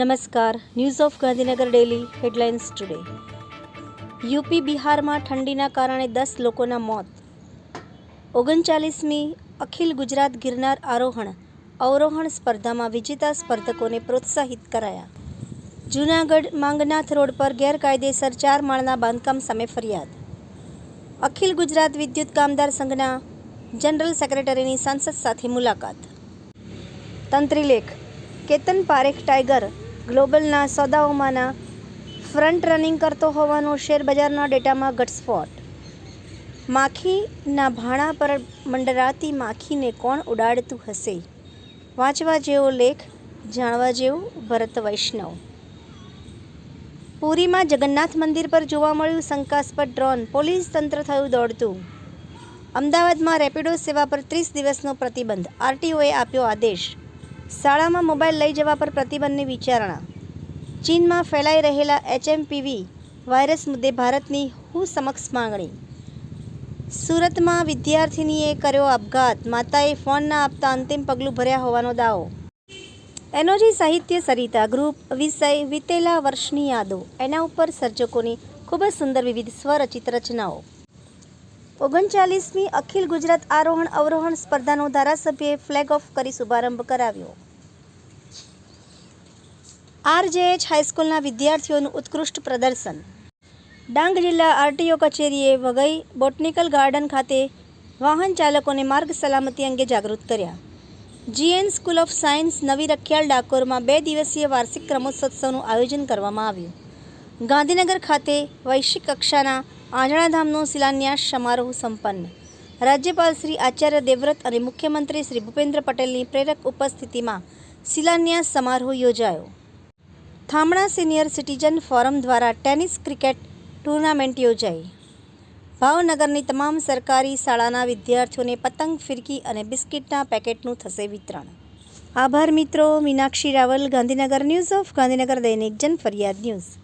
નમસ્કાર news of Gandhinagar daily headlines today UP બિહારમાં ઠંડીના કારણે દસ લોકોના મોત. ઓગણચાલીસમી અખિલ ગુજરાત ગિરનાર આરોહણ, અવરોહણ સ્પર્ધામાં વિજેતા સ્પર્ધકોને પ્રોત્સાહિત કરાયા. જૂનાગઢ માંગનાથ રોડ પર ગેરકાયદેસર ચાર માળના બાંધકામ સામે ફરિયાદ. અખિલ ગુજરાત વિદ્યુત કામદાર સંઘના જનરલ સેક્રેટરીની સાંસદ સાથે મુલાકાત. તંત્રીલેખ કેતન પારેખ ટાઈગર ગ્લોબલના સોદાઓમાંના ફ્રન્ટ રનિંગ કરતો હોવાનો શેરબજારના ડેટામાં ઘટસ્ફોટ. માખીના ભાણા પર મંડરાતી માખીને કોણ ઉડાડતું હશે? વાંચવા જેવો લેખ, જાણવા જેવું ભરત વૈષ્ણવ. પુરીમાં જગન્નાથ મંદિર પર જોવા મળ્યું શંકાસ્પદ ડ્રોન, પોલીસ તંત્ર થયું દોડતું. અમદાવાદમાં રેપિડો સેવા પર ત્રીસ દિવસનો પ્રતિબંધ, આરટીઓએ આપ્યો આદેશ. શાળામાં મોબાઈલ લઈ જવા પર પ્રતિબંધની વિચારણા. ચીનમાં ફેલાઈ રહેલા એચએમપીવી વાયરસ મુદ્દે ભારતની હું સમક્ષ માંગણી. સુરતમાં વિદ્યાર્થીનીએ કર્યો આપઘાત. માતાએ ફોન ના આપતા અંતિમ પગલું ભર્યા હોવાનો દાવો. એનોજી સાહિત્ય સરિતા ગ્રુપ વિષય વિતેલા વર્ષની યાદો. એના ઉપર સર્જકોની ખૂબ જ સુંદર વિવિધ સ્વરચિત રચનાઓ. ઓગણચાલીસમી અખિલ ગુજરાત આરોહણ અવરોહણ સ્પર્ધાનો ધારાસભ્યએ ફ્લેગ ઓફ કરી શુભારંભ કરાવ્યો. આરજેએચ હાઈસ્કૂલના વિદ્યાર્થીઓનું ઉત્કૃષ્ટ પ્રદર્શન. ડાંગ જિલ્લા આરટીઓ કચેરીએ વઘઈ બોટનિકલ ગાર્ડન ખાતે વાહન ચાલકોને માર્ગ સલામતી અંગે જાગૃત કર્યા. જીએન સ્કૂલ ઓફ સાયન્સ નવી રખિયાલ ડાકોરમાં બે દિવસીય વાર્ષિક ક્રમોત્સવનું આયોજન કરવામાં આવ્યું. ગાંધીનગર ખાતે વૈશ્વિક કક્ષાના આંજણાધામનો શિલાન્યાસ સમારોહ સંપન્ન. રાજ્યપાલ શ્રી આચાર્ય દેવવ્રત અને મુખ્યમંત્રી શ્રી ભૂપેન્દ્ર પટેલની પ્રેરક ઉપસ્થિતિમાં શિલાન્યાસ સમારોહ યોજાયો. થામણા સિનિયર સિટીઝન ફોરમ દ્વારા ટેનિસ ક્રિકેટ ટુર્નામેન્ટ યોજાઈ. ભાવનગરની તમામ સરકારી શાળાના વિદ્યાર્થીઓને પતંગ ફિરકી અને બિસ્કિટના પેકેટનું થશે વિતરણ. આભાર મિત્રો, મીનાક્ષી રાવલ, ગાંધીનગર ન્યૂઝ ઓફ ગાંધીનગર દૈનિક જન ફરિયાદ ન્યૂઝ.